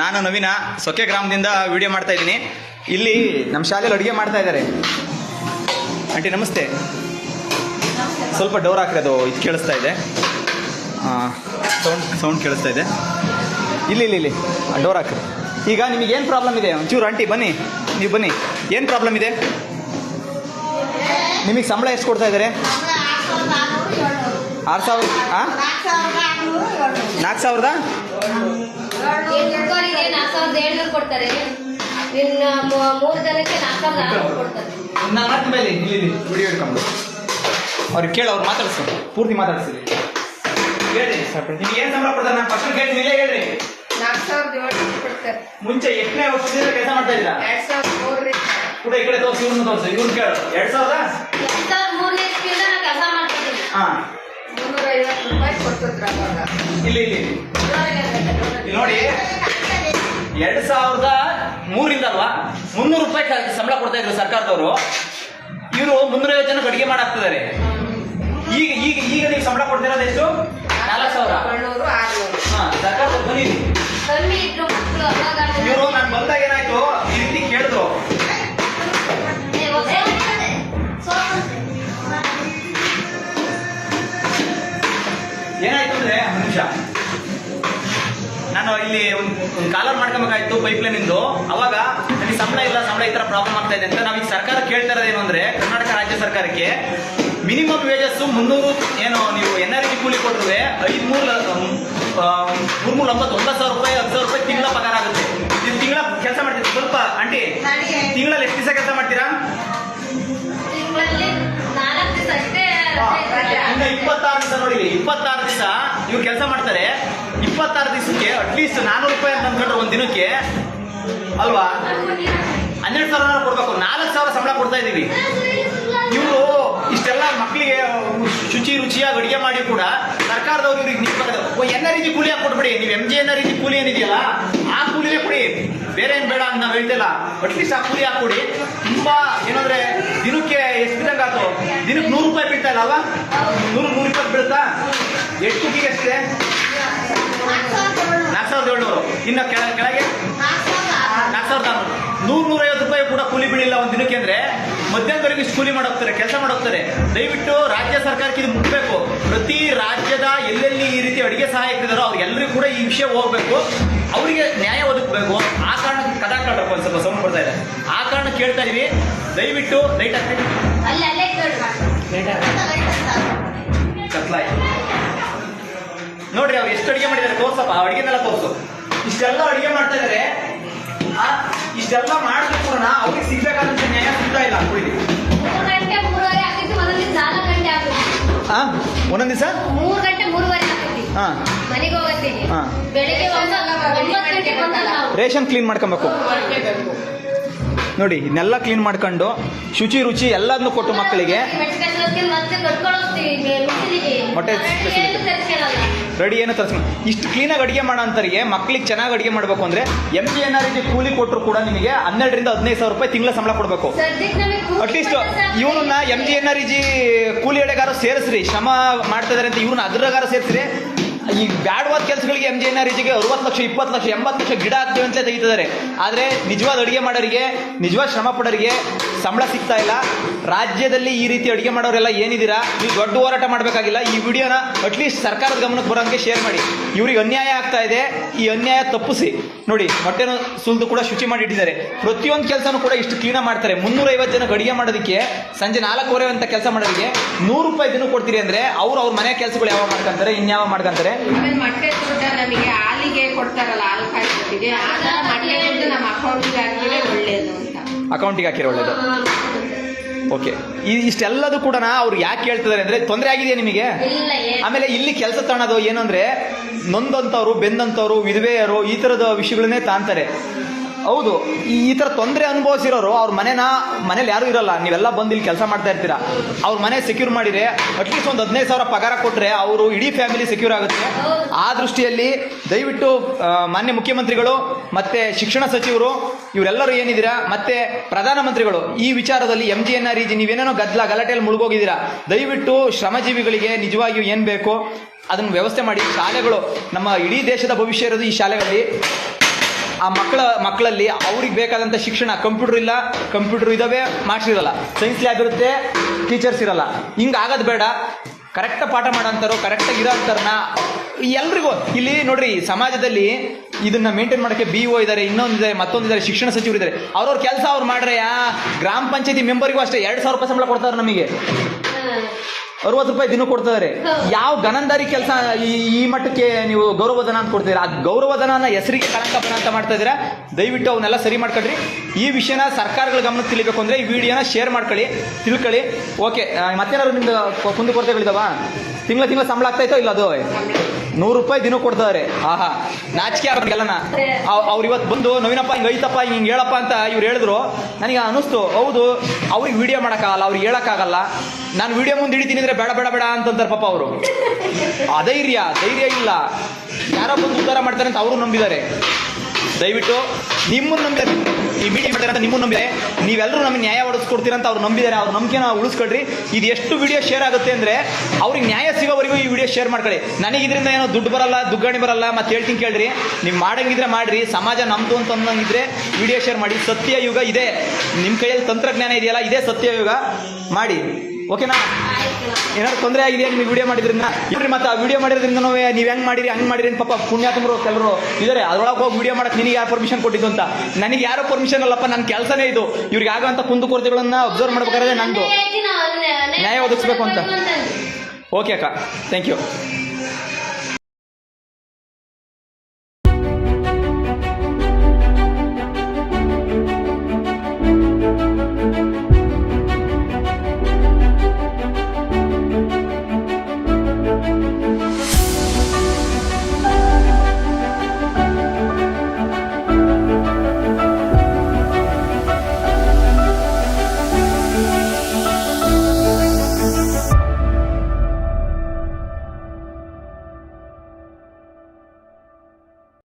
ನಾನು ನವೀನ ಸೊಕ್ಕೆ ಗ್ರಾಮದಿಂದ ವಿಡಿಯೋ ಮಾಡ್ತಾ ಇದ್ದೀನಿ. ಇಲ್ಲಿ ನಮ್ಮ ಶಾಲೆಯಲ್ಲಿ ಅಡುಗೆ ಮಾಡ್ತಾ ಇದ್ದಾರೆ ಆಂಟಿ, ನಮಸ್ತೆ. ಸ್ವಲ್ಪ ಡೋರ್ ಹಾಕ್ರಿ ಅದು ಇದು ಕೇಳಿಸ್ತಾ ಇದೆ. ಸೌಂಡ್ ಸೌಂಡ್ ಕೇಳಿಸ್ತಾ ಇದೆ. ಇಲ್ಲಿ ಇಲ್ಲಿ ಇಲ್ಲಿ. ಡೋರ್ ಹಾಕ್ರಿ. ಈಗ ನಿಮಗೆ ಏನು ಪ್ರಾಬ್ಲಮ್ ಇದೆ? ಒಂಚೂರು ಆಂಟಿ, ಬನ್ನಿ. ನೀವು ಬನ್ನಿ. ಏನು ಪ್ರಾಬ್ಲಮ್ ಇದೆ? ನಿಮಗೆ ಸಂಬಳ ಎಷ್ಟು ಕೊಡ್ತಾ ಇದ್ದಾರೆ ಆರು ಸಾವಿರ ಹಾಂ ನಾಲ್ಕು ಸಾವಿರದ? ನಾಲ್ಕು ಸಾವಿರದ ಏಳ್ನೂರು ಕೊಡ್ತಾರೆ ಮೂರು ಜನಕ್ಕೆ ವಿಡಿಯೋ ಹಿಡ್ಕೊಂಡು. ಅವ್ರಿಗೆ ಕೇಳು ಅವ್ರು ಮಾತಾಡ್ಸ. ಪೂರ್ತಿ ಮಾತಾಡಿಸಿ ಹೇಳ್ರಿ. ನಿಮ್ಗೆ ಏನು ಸಂಬಳ ಕೊಡ್ತಾರೆ? ನಾನು ಫಸ್ಟ್ ಕೇಳ್ತೀನಿ ಇಲ್ಲೇ ಹೇಳ್ರಿ. ನಾಲ್ಕು ಸಾವಿರದ ಏಳ್ನೂರು ಕೊಡ್ತಾರೆ ಮುಂಚೆ ಎಷ್ಟನೇ ವರ್ಷದಿಂದ ಕೆಲಸ ಮಾಡ್ತಾ ಇದ್ದೀರಾ? ಎರಡ್ ಸಾವಿರದ ಮೂರರಿಂದ. ಕೂಡ ಈ ಕಡೆ ತೋರಿಸಿ ಇವ್ರನ್ನ ತೋರಿಸಿ ಇವ್ರು ಕೇಳು. ಎರಡ್ ಸಾವಿರದ ಮೂರನೇ ಇಸ್ವಿಯಿಂದ ನಾನು ಕೆಲಸ ಮಾಡ್ತಿದ್ದೀನಿ ಹಾ ಮುನ್ನೂರ ಐವತ್ತು ರೂಪಾಯಿ ಕೊಡ್ತಿದ್ರು ಅವಾಗ ಇಲ್ಲಿ ಇಲ್ಲಿ. ನೋಡಿ ಎರಡ್ ಸಾವಿರದ ಮೂರಿಂದ ಅಲ್ವಾ ಮುನ್ನೂರು ರೂಪಾಯಿ ಸಂಬಳ ಕೊಡ್ತಾ ಇದ್ರು ಸರ್ಕಾರದವರು. ಇವರು ಮುನ್ನೂರೈವತ್ತು ಜನ ಅಡಿಗೆ ಮಾಡಾಕ್ತಿದ್ದಾರೆ. ಈಗ ಈಗ ಈಗ ನೀವು ಸಂಬಳ ಕೊಡ್ತಿರೋದು ಎಷ್ಟು? ನಾಲ್ಕು ಸಾವಿರ. ಸರ್ಕಾರದವ್ರು ಬನ್ನಿ. ಇವರು ನಾನು ಬಂದಾಗ ಏನಾಯ್ತು? ಈ ರೀತಿ ಕೇಳಿದ್ರು. ನಾನು ಇಲ್ಲಿ ಒಂದು ಕಾಲರ್ ಮಾಡ್ಕೊಬೇಕಾಯ್ತು ಪೈಪ್ ಲೈನ್ ಇಂದು. ಅವಾಗ ನನಗೆ ಸಂಬಳ ಇಲ್ಲ ಸಂಬಳ ಈ ತರ ಪ್ರಾಬ್ಲಮ್ ಆಗ್ತಾ ಇದೆ ಅಂತ ಈಗ ಸರ್ಕಾರ ಕೇಳ್ತಾ ಇರೋದೇನು ಅಂದ್ರೆ ಕರ್ನಾಟಕ ರಾಜ್ಯ ಸರ್ಕಾರಕ್ಕೆ ಮಿನಿಮಮ್ ವೇಜಸ್ ಮುನ್ನೂರು ಏನು ನೀವು ಎನ್ ಆರ್ ಇ ಕೂಲಿ ಕೊಟ್ಟರೆ ಐದು ಮೂರು ಮೂರ್ ಮೂರು ಒಂಬತ್ತು ಒಂಬತ್ತು ಸಾವಿರ ರೂಪಾಯಿ ಹತ್ತು ಸಾವಿರ ರೂಪಾಯಿ ತಿಂಗಳ ಪಗಾರ ಆಗುತ್ತೆ. ನೀವು ತಿಂಗಳ ಕೆಲಸ ಮಾಡ್ತೀರಿ? ಸ್ವಲ್ಪ ಆಂಟಿ ತಿಂಗಳಲ್ಲಿ ಎಷ್ಟು ದಿವಸ ಕೆಲಸ ಮಾಡ್ತೀರಾ? ಇಪ್ಪತ್ತಾರು ದಿವಸ ನೋಡಿ ಇಪ್ಪತ್ತಾರು ದಿವಸ ಇವ್ರು ಕೆಲಸ ಮಾಡ್ತಾರೆ. ಇಪ್ಪತ್ತಾರು ದಿವಸಕ್ಕೆ ಅಟ್ಲೀಸ್ಟ್ ನಾನೂರು ರೂಪಾಯಿ ಅಂತ ಅಂದ್ಕೊಂಡ್ರೆ ಒಂದು ದಿನಕ್ಕೆ? ಅಲ್ವಾ? ಹನ್ನೆರಡು ಸಾವಿರ ಕೊಡ್ಬೇಕು. ನಾಲ್ಕು ಸಾವಿರ ಸಂಬಳ ಕೊಡ್ತಾ ಇದೀವಿ ಇವರು ಇಷ್ಟೆಲ್ಲ ಮಕ್ಕಳಿಗೆ ಶುಚಿ ರುಚಿಯಾಗಿ ಅಡುಗೆ ಮಾಡಿ ಕೂಡ ಸರ್ಕಾರದವ್ರು ಇವ್ರಿಗೆ ನಿಂತ್ಕೊಳ್ಬೇಕು ಎನ್ನ ರೀತಿ ಕೂಲಿ ಹಾಕಿ ಕೊಟ್ಬಿಡಿ. ನೀವು ಎಂ ಜಿ ಎನ್ನ ರೀತಿ ಕೂಲಿ ಏನಿದೆಯಲ್ಲ, ಆ ಕೂಲಿನೇ ಕೊಡಿ. ಬೇರೆ ಏನು ಬೇಡ ಅಂತ ನಾವು ಹೇಳ್ತಿಲ್ಲ ಅಟ್ಲೀಸ್ಟ್ ಆ ಕೂಲಿ ಹಾಕೊಡಿ ತುಂಬಾ ಏನಂದ್ರೆ ದಿನಕ್ಕೆ ಎಷ್ಟು ಬಿದ್ದಂಗೆ ಆಯ್ತು ದಿನಕ್ಕೆ ನೂರು ರೂಪಾಯಿ ಬೀಳ್ತಾ ಇಲ್ಲ ಅಲ್ವಾ? ನೂರು ನೂರು ಇಪ್ಪತ್ತು ಬೀಳ್ತಾ ಎಷ್ಟು ಕುಕ್ಕಿಗೆ ಎಷ್ಟಿದೆ ನಾಲ್ಕು ಸಾವಿರದ ಏಳ್ನೂರು. ಇನ್ನು ಕೆಳ ಕೆಳಗೆ? ನಾಲ್ಕು ಸಾವಿರದ ಆರುನೂರು. ನೂರು ನೂರೈವತ್ತು ರೂಪಾಯಿ ಕೂಡ ಕೂಲಿ ಬೀಳಿಲ್ಲ ಒಂದು ದಿನಕ್ಕೆ ಅಂದ್ರೆ ಮಧ್ಯಾಹ್ನದವರೆಗೆ ಕೂಲಿ ಮಾಡೋಗ್ತಾರೆ ಕೆಲಸ ಮಾಡೋಗ್ತಾರೆ ದಯವಿಟ್ಟು ರಾಜ್ಯ ಸರ್ಕಾರಕ್ಕೆ ಇದು ಮುಟ್ಟಬೇಕು ಪ್ರತಿ ರಾಜ್ಯದ ಎಲ್ಲೆಲ್ಲಿ ಈ ರೀತಿ ಅಡಿಗೆ ಸಹಾಯಕರಿದ್ದಾರೋ ಅವ್ರಿಗೆಲ್ಲರಿಗೂ ಕೂಡ ಈ ವಿಷಯ ಹೋಗ್ಬೇಕು. ಅವರಿಗೆ ನ್ಯಾಯ ಒದಗಬೇಕು. ಆ ಕಾರಣಕ್ಕೆ ಕದಾ ಕಾಡ್ರಪ್ಪ ಒಂದು ಸ್ವಲ್ಪ ಸೌಂಡ್ ಬರ್ತಾ ಇದೆ. ಆ ಕಾರಣ ಕೇಳ್ತಾ ಇದೀವಿ. ದಯವಿಟ್ಟು ಲೈಟ್ ಆಗ್ತೀವಿ ಕತ್ಲಾಯ್ತು ನೋಡ್ರಿ ಅವ್ರು ಎಷ್ಟು ಅಡಿಗೆ ಮಾಡಿದ್ದಾರೆ ತೋರ್ಸಪ್ಪ ಅಡಿಗೆನೆಲ್ಲ ತೋರ್ಸು. ಇಷ್ಟೆಲ್ಲ ಅಡಿಗೆ ಮಾಡ್ತಾ ಇದಾರೆ ಇಷ್ಟೆಲ್ಲ ಮಾಡಿದ್ರು ಕೂಡ ಅವ್ರಿಗೆ ಸಿಗ್ಬೇಕಾದಂತ ನ್ಯಾಯ ಸಿಗ್ತಾ ಇಲ್ಲ ಆಗ್ತಿತ್ತು ಹಾ ಒಂದೊಂದ್ ದಿವಸ? ಮೂರು ಗಂಟೆ ಮೂರುವರೆ ಹಾ ಮನೆಗೆ ಹೋಗತ್ತೀನಿ. ಬೆಳಿಗ್ಗೆ ರೇಷನ್ ಕ್ಲೀನ್ ಮಾಡ್ಕೊಬೇಕು. ನೋಡಿ ಇದನ್ನೆಲ್ಲ ಕ್ಲೀನ್ ಮಾಡ್ಕೊಂಡು ಶುಚಿ ರುಚಿ ಎಲ್ಲದನ್ನು ಕೊಟ್ಟು ಮಕ್ಕಳಿಗೆ ಮೊಟ್ಟೆ ರೆಡಿ ಏನು ತರಿಸ್ಕೊಂಡು. ಇಷ್ಟು ಕ್ಲೀನಾಗಿ ಅಡುಗೆ ಮಾಡೋ ಅಂತರಿಗೆ ಮಕ್ಳಿಗೆ ಚೆನ್ನಾಗಿ ಅಡುಗೆ ಮಾಡಬೇಕು ಅಂದ್ರೆ ಎಂ ಜಿ ಎನ್ ರೀತಿ ಕೂಲಿ ಕೊಟ್ಟರು ಕೂಡ ನಿಮಗೆ ಹನ್ನೆರಡರಿಂದ ಹದಿನೈದು ಸಾವಿರ ರೂಪಾಯಿ ತಿಂಗಳ ಸಂಬಳ ಕೊಡಬೇಕು. ಅಟ್ಲೀಸ್ಟ್ ಇವನನ್ನ M G N R G ಕೂಲಿ ಎಳೆಗಾರ ಸೇರಿಸ್ರಿ ಶ್ರಮ ಮಾಡ್ತಾ ಇದಾರೆ ಅಂತ ಇವ್ರನ್ನ ಅದ್ರಗಾರ ಸೇರಿಸ್ರಿ. ಈ ಬ್ಯಾಡ್ವಾದ ಕೆಲಸಗಳಿಗೆ ಎಂ ಜಿ ಎನ್ ಆರ್ ಜಿಗೆ ಅರವತ್ತು ಲಕ್ಷ, ಇಪ್ಪತ್ತು ಲಕ್ಷ, ಎಂಬತ್ತು ಲಕ್ಷ ಗಿಡ ಹಾಕ್ತೀವಿ ಅಂತಲೇ ತೆಗಿತಿದ್ದಾರೆ. ಆದರೆ ನಿಜವಾದ ಅಡುಗೆ ಮಾಡೋರಿಗೆ, ನಿಜವಾದ ಶ್ರಮ ಪಡೋರಿಗೆ ಸಂಬಳ ಸಿಗ್ತಾ ಇಲ್ಲ. ರಾಜ್ಯದಲ್ಲಿ ಈ ರೀತಿ ಅಡುಗೆ ಮಾಡೋರೆಲ್ಲ ಏನಿದ್ದೀರಾ? ನೀವು ದೊಡ್ಡ ಹೋರಾಟ ಮಾಡಬೇಕಾಗಿಲ್ಲ. ಈ ವಿಡಿಯೋನ ಅಟ್ಲೀಸ್ಟ್ ಸರ್ಕಾರದ ಗಮನಕ್ಕೆ ಬರೋಂಗೆ ಶೇರ್ ಮಾಡಿ. ಇವ್ರಿಗೆ ಅನ್ಯಾಯ ಆಗ್ತಾ ಇದೆ. ಈ ಅನ್ಯಾಯ ತಪ್ಪಿಸಿ. ನೋಡಿ ಹೊಟ್ಟೆನ ಸುಲಿದು ಕೂಡ ಶುಚಿ ಮಾಡಿ ಇಟ್ಟಿದ್ದಾರೆ. ಪ್ರತಿಯೊಂದು ಕೆಲಸನೂ ಕೂಡ ಇಷ್ಟು ಕ್ಲೀನಾಗಿ ಮಾಡ್ತಾರೆ. ಮುನ್ನೂರೈವತ್ತು ಜನಕ್ಕೆ ಅಡುಗೆ ಮಾಡೋದಕ್ಕೆ, ಸಂಜೆ ನಾಲ್ಕೂವರೆ ಅಂತ ಕೆಲಸ ಮಾಡೋದಕ್ಕೆ ನೂರು ರೂಪಾಯಿ ದಿನ ಕೊಡ್ತೀರಿ ಅಂದ್ರೆ ಅವ್ರು ಅವ್ರ ಮನೆ ಕೆಲಸಗಳು ಯಾವಾಗ ಮಾಡ್ಕೊಂತಾರೆ, ಇನ್ಯಾವ ಮಾಡ್ಕೊಂತಾರೆ? ಕೊಡ್ತಾರಲ್ಲ ನಮ್ಮ ಅಕೌಂಟ್ಗಾಗಿ ಅಕೌಂಟಿಗೆ ಹಾಕಿರೋ ಒಳ್ಳೇದು. ಓಕೆ ಈ ಇಷ್ಟೆಲ್ಲದೂ ಕೂಡ ಅವ್ರು ಯಾಕೆ ಹೇಳ್ತಿದ್ದಾರೆ ಅಂದ್ರೆ ತೊಂದರೆ ಆಗಿದೆಯಾ ನಿಮಗೆ? ಆಮೇಲೆ ಇಲ್ಲಿ ಕೆಲಸ ತಾಣೋದು ಏನು ನೊಂದಂತವ್ರು ನೊಂದಂಥವ್ರು ಬೆಂದಂಥವ್ರು ವಿಧವೆಯರು ಈ ಥರದ ವಿಷಯಗಳನ್ನೇ ತಾಂತಾರೆ ಹೌದು, ಈ ತರ ತೊಂದರೆ ಅನುಭವಿಸಿರೋರು ಅವ್ರ ಮನೆನ, ಮನೇಲಿ ಯಾರೂ ಇರಲ್ಲ. ನೀವೆಲ್ಲ ಬಂದು ಇಲ್ಲಿ ಕೆಲಸ ಮಾಡ್ತಾ ಇರ್ತೀರಾ. ಅವ್ರ ಮನೆ ಸೆಕ್ಯೂರ್ ಮಾಡಿದ್ರೆ ಅಟ್ಲೀಸ್ಟ್ ಒಂದು ಹದಿನೈದು ಸಾವಿರ ಪಗಾರ ಕೊಟ್ಟರೆ ಅವರು ಇಡೀ ಫ್ಯಾಮಿಲಿ ಸೆಕ್ಯೂರ್ ಆಗುತ್ತೆ. ಆ ದೃಷ್ಟಿಯಲ್ಲಿ ದಯವಿಟ್ಟು ಮಾನ್ಯ ಮುಖ್ಯಮಂತ್ರಿಗಳು ಮತ್ತೆ ಶಿಕ್ಷಣ ಸಚಿವರು, ಇವರೆಲ್ಲರೂ ಏನಿದ್ದೀರಾ? ಮತ್ತೆ ಪ್ರಧಾನಮಂತ್ರಿಗಳು, ಈ ವಿಚಾರದಲ್ಲಿ M G N R G ನೀವೇನೇನೋ ಗದ್ದಲ ಗಲಾಟೆಯಲ್ಲಿ ಮುಳುಗೋಗಿದ್ದೀರಾ? ದಯವಿಟ್ಟು ಶ್ರಮಜೀವಿಗಳಿಗೆ ನಿಜವಾಗಿಯೂ ಏನು ಬೇಕು ಅದನ್ನು ವ್ಯವಸ್ಥೆ ಮಾಡಿ. ಶಾಲೆಗಳು, ನಮ್ಮ ಇಡೀ ದೇಶದ ಭವಿಷ್ಯ ಇರೋದು ಈ ಶಾಲೆಗಳಲ್ಲಿ. ಆ ಮಕ್ಕಳ, ಮಕ್ಕಳಲ್ಲಿ ಅವ್ರಿಗೆ ಬೇಕಾದಂಥ ಶಿಕ್ಷಣ ಕಂಪ್ಯೂಟರ್ ಇಲ್ಲ ಕಂಪ್ಯೂಟರ್ ಇದಾವೆ ಮಾರ್ಕ್ಸ್ ಇರಲ್ಲ. ಸೈನ್ಸ್ ಲ್ಯಾಬ್ ಇರುತ್ತೆ ಟೀಚರ್ಸ್ ಇರಲ್ಲ. ಹಿಂಗೆ ಆಗೋದು ಬೇಡ. ಕರೆಕ್ಟ್ ಪಾಠ ಮಾಡೋಂಥವ್ರು ಕರೆಕ್ಟಾಗಿ ಇರೋ ಅಂಥವ್ರನ್ನ ಎಲ್ರಿಗೂ, ಇಲ್ಲಿ ನೋಡ್ರಿ, ಸಮಾಜದಲ್ಲಿ ಇದನ್ನ ಮೇಂಟೈನ್ ಮಾಡೋಕ್ಕೆ ಬಿ ಒ ಇದ್ದಾರೆ ಇನ್ನೊಂದಿದ್ದಾರೆ ಮತ್ತೊಂದಿದ್ದಾರೆ ಶಿಕ್ಷಣ ಸಚಿವರು ಇದ್ದಾರೆ ಅವ್ರವ್ರ ಕೆಲಸ ಅವ್ರು ಮಾಡ್ರೆ, ಯಾ, ಗ್ರಾಮ ಪಂಚಾಯತಿ ಮೆಂಬರ್ಗೂ ಅಷ್ಟೇ, ಎರಡು ಸಾವಿರ ರೂಪಾಯಿ ಸಂಬಳ ಕೊಡ್ತಾರೆ ನಮಗೆ. ಅರವತ್ತು ರೂಪಾಯಿ ದಿನ ಕೊಡ್ತಾರೆ ಯಾವ ಗನಂದಾರಿ ಕೆಲಸ ಈ ಈ ಮಟ್ಟಕ್ಕೆ ನೀವು ಗೌರವಧನ ಅಂತ ಕೊಡ್ತೀರಾ ಆ ಗೌರವಧನ ಹೆಸರಿಗೆ ಕಳಂಕ ಅಂತ ಮಾಡ್ತಾ ಇದ್ದೀರಾ? ದಯವಿಟ್ಟು ಅವನ್ನೆಲ್ಲ ಸರಿ ಮಾಡ್ಕೊಳ್ರಿ. ಈ ವಿಷಯನ ಸರ್ಕಾರಗಳ ಗಮನಕ್ಕೆ ತಿಳಿಬೇಕು ಅಂದರೆ ಈ ವಿಡಿಯೋನ ಶೇರ್ ಮಾಡ್ಕೊಳ್ಳಿ, ತಿಳ್ಕೊಳ್ಳಿ. ಓಕೆ ಮತ್ತೇನಾದ್ರು ನಿಮ್ದು ಕುಂದು ಕೊರತೆಗಳಿದಾವ? ತಿಂಗಳ ತಿಂಗಳ ಸಂಬಳ ಆಗ್ತಾಯ್ತೋ ಇಲ್ಲ ಅದು? ನೂರು ರೂಪಾಯಿ ದಿನ ಕೊಡ್ತಾರೆ ಆಹಾ, ನಾಚಿಕೆ ಅವ್ರಿಗೆಲ್ಲನ ಅವ್ರು ಇವತ್ತು ಬಂದು, ನವೀನಪ್ಪ, ಹಿಂಗೆ ಐತಪ್ಪ, ಹಿಂಗೆ ಹೇಳಪ್ಪ ಅಂತ ಇವ್ರು ಹೇಳಿದ್ರು. ನನಗೆ ಅನಿಸ್ತು ಹೌದು, ಅವ್ರಿಗೆ ವಿಡಿಯೋ ಮಾಡೋಕ್ಕಾಗಲ್ಲ, ಅವ್ರಿಗೆ ಹೇಳೋಕ್ಕಾಗಲ್ಲ. ನಾನು ವಿಡಿಯೋ ಮುಂದೆ ಹಿಡಿತೀನಿ ಅಂದರೆ ಬೇಡ ಬೇಡ ಬೇಡ ಅಂತಂತಾರೆ ಪಾಪ ಅವರು. ಅಧೈರ್ಯ, ಧೈರ್ಯ ಇಲ್ಲ. ಯಾರೋ ಬಂದು ಉದ್ಧಾರ ಮಾಡ್ತಾರೆ ಅಂತ ಅವರು ನಂಬಿದ್ದಾರೆ. ದಯವಿಟ್ಟು ನಿಮ್ಮನ್ನು ನಂಬಿದ್ದಾರೆ ಈ ಮೀಟಿಂಗ್ ಮಾಡ್ತಾರೆ ಅಂತ ನಿಮ್ಮನ್ನು ನಂಬಿದೆ ನೀವೆಲ್ಲರೂ ನಮಗೆ ನ್ಯಾಯ ಒಡಿಸ್ಕೊಡ್ತೀರಂತ ಅವ್ರು ನಂಬಿದ್ದಾರೆ, ಅವ್ರ ನಂಬಿಕೆನ ಉಳಿಸ್ಕೊಳ್ರಿ. ಇದು ಎಷ್ಟು ವಿಡಿಯೋ ಶೇರ್ ಆಗುತ್ತೆ ಅಂದ್ರೆ ಅವ್ರಿಗೆ ನ್ಯಾಯ ಸಿಗೋವರೆಗೂ ಈ ವಿಡಿಯೋ ಶೇರ್ ಮಾಡ್ಕೊಳ್ಳಿ. ನನಗೆ ಇದರಿಂದ ಏನೋ ದುಡ್ಡು ಬರಲ್ಲ ದುಗ್ಗಾಣಿ ಬರಲ್ಲ, ಮತ್ತೆ ಹೇಳ್ತೀನಿ ಕೇಳ್ರಿ. ನೀವು ಮಾಡಂಗಿದ್ರೆ ಮಾಡಿರಿ, ಸಮಾಜ ನಮ್ದು ಅಂತ ಅಂದಂಗಿದ್ರೆ ವಿಡಿಯೋ ಶೇರ್ ಮಾಡಿ. ಸತ್ಯ ಯುಗ ಇದೆ. ನಿಮ್ಮ ಕೈಯಲ್ಲಿ ತಂತ್ರಜ್ಞಾನ ಇದೆಯಲ್ಲ, ಇದೇ ಸತ್ಯ ಯುಗ ಮಾಡಿ. ಓಕೆನಾ ಏನಾದ್ರು ತೊಂದರೆ ಆಗಿದೆಯಾ? ನಿಮಗೆ ವಿಡಿಯೋ ಮಾಡಿದ್ರಿಂದ? ಇವ್ರಿ ಮತ್ತೆ ಆ ವಿಡಿಯೋ ಮಾಡಿದ್ರಿಂದ ನೀವು? ಹೆಂಗ್ ಮಾಡಿರಿ ಹಂಗ್ ಮಾಡಿರಿ ಪಾಪ ಪಾಪ ಪುಣ್ಯಾತ್ಮರು ಕೆಲವರು. ಇದಾರೆ ಅದ್ರೊಳಗೆ ಹೋಗಿ ವಿಡಿಯೋ ಮಾಡಕ್ ನಿನಗೆ ಯಾರು ಪರ್ಮಿಷನ್ ಕೊಟ್ಟಿದ್ದು ಅಂತ. ನನಗೆ ಯಾರು ಪರ್ಮಿಷನ್ ಅಲ್ಲಪ್ಪ ನನ್ನ ಕೆಲಸನೇ ಇದು. ಇವ್ರಿಗೆ ಆಗುವಂತ ಕುಂದು ಕೊರತೆಗಳನ್ನ ಅಬ್ಸರ್ವ್ ಮಾಡ್ಬೇಕಾದ್ರೆ ನಂದು. ನ್ಯಾಯ ಒದಗಿಸ್ಬೇಕು ಅಂತ. ಓಕೆ ಅಕ್ಕ ಥ್ಯಾಂಕ್ ಯು